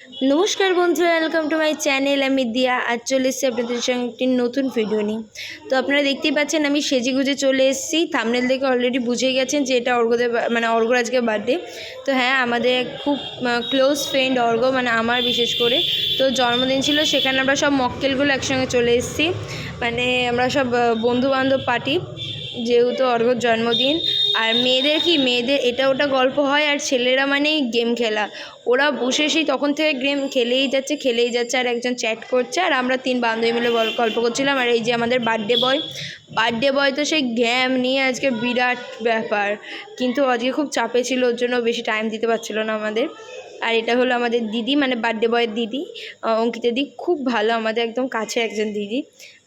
নমস্কার বন্ধুরা welcome to my channel আমি দিয়া। আজ চলে এসেছি আপনাদের সঙ্গে একটি নতুন ভিডিও নিয়ে। তো আপনারা দেখতেই পাচ্ছেন, আমি সেজে গুজে চলে এসেছি। থামনেল দেখে অলরেডি বুঝে গেছেন যে এটা অর্ঘদের মানে অর্ঘর আজকে বার্থডে তো হ্যাঁ আমাদের খুব ক্লোজ ফ্রেন্ড অর্ঘ মানে আমার বিশেষ করে। তো জন্মদিন ছিল, সেখানে আমরা সব মক্কেলগুলো একসঙ্গে চলে এসেছি। মানে আমরা সব বন্ধু বান্ধব পার্টি যেহেতু অর্ঘর জন্মদিন, আর মেয়েদের কি, মেয়েদের এটা ওটা গল্প হয়, আর ছেলেরা মানেই গেম খেলা। ওরা বসে সেই তখন থেকে গেম খেলেই যাচ্ছে খেলেই যাচ্ছে, আর একজন চ্যাট করছে, আর আমরা তিন বান্ধবী মিলে গল্প করছিলাম, আর এই যে আমাদের বার্থডে বয় বার্থডে বয় তো সেই গেম নিয়ে আজকে বিরাট ব্যাপার। কিন্তু আজকে খুব চাপে ছিল, ওর জন্য বেশি টাইম দিতে পারছিল না আমাদের। আর এটা হলো আমাদের দিদি মানে বার্থডে বয়ের দিদি। অঙ্কিতা দি খুব ভালো, আমাদের একদম কাছে একজন দিদি।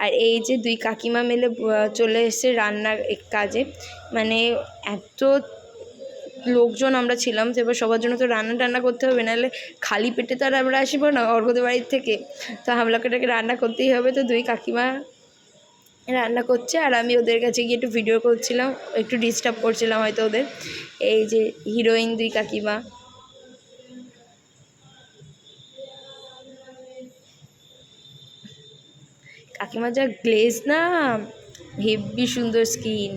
আর এই যে দুই কাকিমা মিলে চলে এসেছে রান্নার কাজে। মানে এত লোকজন আমরা ছিলাম তো এবার সবার জন্য তো রান্না টান্না করতে হবে, নাহলে খালি পেটে তো আর আমরা আসব না অর্ঘদের বাড়ির থেকে। তো হামলাকাটাকে রান্না করতেই হবে। তো দুই কাকিমা রান্না করছে, আর আমি ওদের কাছে গিয়ে একটু ভিডিও করছিলাম, একটু ডিস্টার্ব করছিলাম হয়তো ওদের। এই যে হিরোইন দুই কাকিমা। কাকিমা যা গ্লেজ না হেভি সুন্দর স্কিন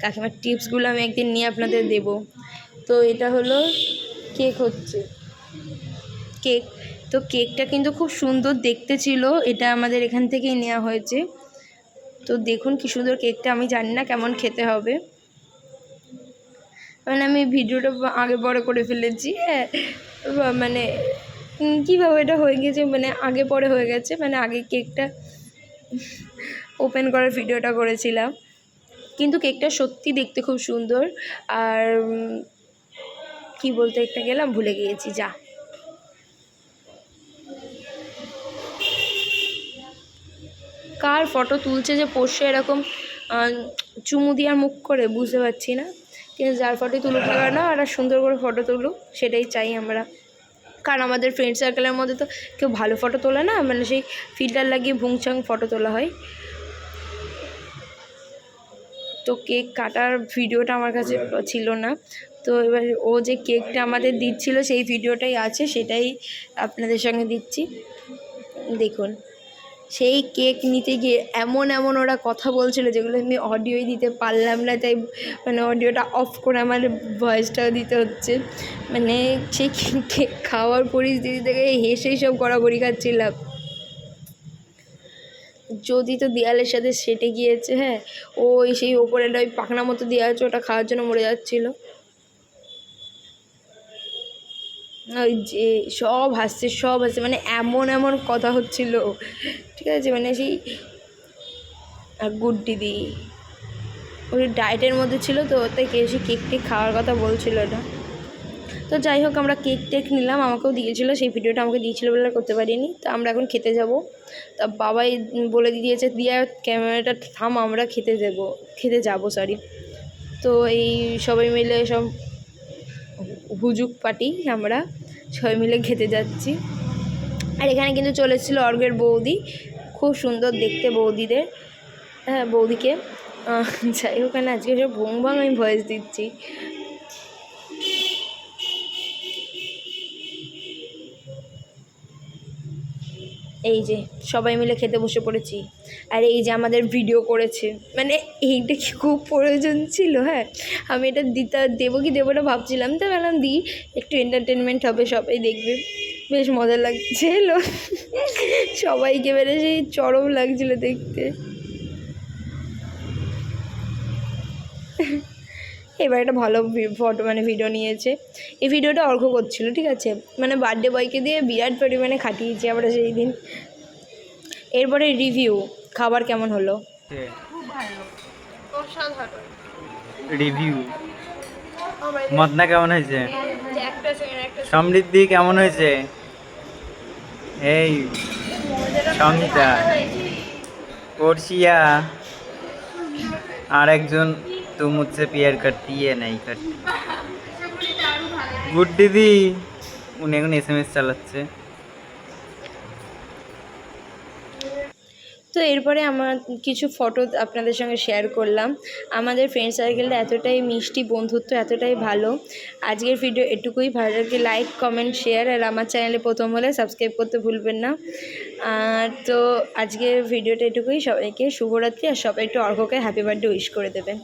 কাকিমার টিপসগুলো আমি একদিন নিয়ে আপনাদের দেব। তো এটা হলো কেক হচ্ছে। কেক তো কেকটা কিন্তু খুব সুন্দর দেখতে ছিল, এটা আমাদের এখান থেকেই নেওয়া হয়েছে। তো দেখুন কি সুন্দর কেকটা আমি জানি না কেমন খেতে হবে। মানে আমি ভিডিওটা আগে বড় করে ফেলেছি হ্যাঁ। মানে কীভাবে এটা হয়ে গেছে? মানে আগে পরে হয়ে গেছে মানে আগে কেকটা ওপেন করার ভিডিওটা করেছিলাম। কিন্তু কেকটা সত্যি দেখতে খুব সুন্দর। আর কি বলতে একটা গেলাম, ভুলে গিয়েছি, যা। কার ফটো তুলছে যে পোষে এরকম চুমু দিয়ে মুখ করে, বুঝতে পারছি না। কিন্তু যার ফটোই তুলুক না, আর সুন্দর করে ফটো তুলুক, সেটাই চাই আমরা। কারণ আমাদের ফ্রেন্ড সার্কেলের মধ্যে তো কেউ ভালো ফটো তোলে না মানে সেই ফিল্টার লাগিয়ে ভুংচাং ফটো তোলা হয়। তো কেক কাটার ভিডিওটা আমার কাছে ছিল না। তো এবার ও যে কেকটা আমাদের দিচ্ছিল, সেই ভিডিওটাই আছে, সেটাই আপনাদের সঙ্গে দিচ্ছি। দেখুন। সেই কেক নিতে গিয়ে এমন এমন ওরা কথা বলছিল যেগুলো আমি অডিওই দিতে পারলাম না, তাই মানে অডিওটা অফ করে আমার ভয়েসটাও দিতে হচ্ছে। মানে সেই কেক খাওয়ার পরিস্থিতি থেকে হেসেই সব গড়াগড়ি খাচ্ছিলাম। যদি তো দেয়ালের সাথে সেটে গিয়েছে হ্যাঁ ওই সেই ওপরে ওই পাখনা মতো দেওয়া আছে, ওটা খাওয়ার জন্য মরে যাচ্ছিল। ওই যে সব হাসছে সব হাসছে মানে এমন এমন কথা হচ্ছিল। ঠিক আছে মানে সেই আর গুড দিদি ওই ডায়েটের মধ্যে ছিল তো, তাই কে সে কেক টেক খাওয়ার কথা বলছিল না তো যাই হোক, আমরা কেক টেক নিলাম, আমাকেও দিয়েছিল, সেই ভিডিওটা আমাকে দিয়েছিল বলে করতে পারিনি। তো আমরা এখন খেতে যাব। তা বাবাই বলে দিয়েছে, দিয়া, ক্যামেরাটা থাম, আমরা খেতে দেবো, খেতে যাব সরি তো এই সবাই মিলে সব হুজুক পার্টি আমরা সবাই মিলে খেতে যাচ্ছি। আর এখানে কিন্তু চলে এসেছিল অর্ঘের বৌদি। খুব সুন্দর দেখতে বৌদিদের। হ্যাঁ বৌদিকে। যাই হোক না আজকে সব ভং ভং আমি ভয়েস দিচ্ছি। এই যে, সবাই মিলে খেতে বসে পড়েছি। আর এই যে আমাদের ভিডিও করেছে। মানে এইটা কি খুব প্রয়োজন ছিল হ্যাঁ? আমি এটা দিতে, দেবো কি দেবো না ভাবছিলাম, তো বললাম দিই একটু এন্টারটেনমেন্ট হবে, সবাই দেখবে। বেশ মজা লাগছিল সবাইকে বেড়ে সেই চরম লাগছিল দেখতে। এবার একটা ভালো ফটো মানে ভিডিও নিয়েছে। এই ভিডিওটা অর্ঘ করছিল, ঠিক আছে? মানে বার্থডে বয়কে দিয়ে বিরাট পরিমাণে খাটিয়েছি আমরা সেই দিন। এরপরে রিভিউ খাবার কেমন হলো? হ্যাঁ। রিভিউ মদনা কেমন হয়েছে? সমৃদ্ধি কেমন হয়েছে? এই সংহিতা ওরশিয়া আর একজন তো মুঝে পিয়ার করতি এ নাই करती গুড দিদি। উনি এখন এস এম এস চালাচ্ছে। তো এরপরে আমার কিছু ফটো আপনাদের সঙ্গে শেয়ার করলাম। আমাদের ফ্রেন্ড সার্কেলটা এতটাই মিষ্টি, বন্ধুত্ব এতটাই ভালো। আজকের ভিডিও এটুকুই। ভালো লাগে লাইক কমেন্ট শেয়ার আর আমার চ্যানেলে প্রথম হলে সাবস্ক্রাইব করতে ভুলবেন না। তো আজকের ভিডিওটা এটুকুই। সবাইকে শুভরাত্রি আর সবাই একটু অর্ঘকে হ্যাপি বার্থডে উইশ করে দেবেন।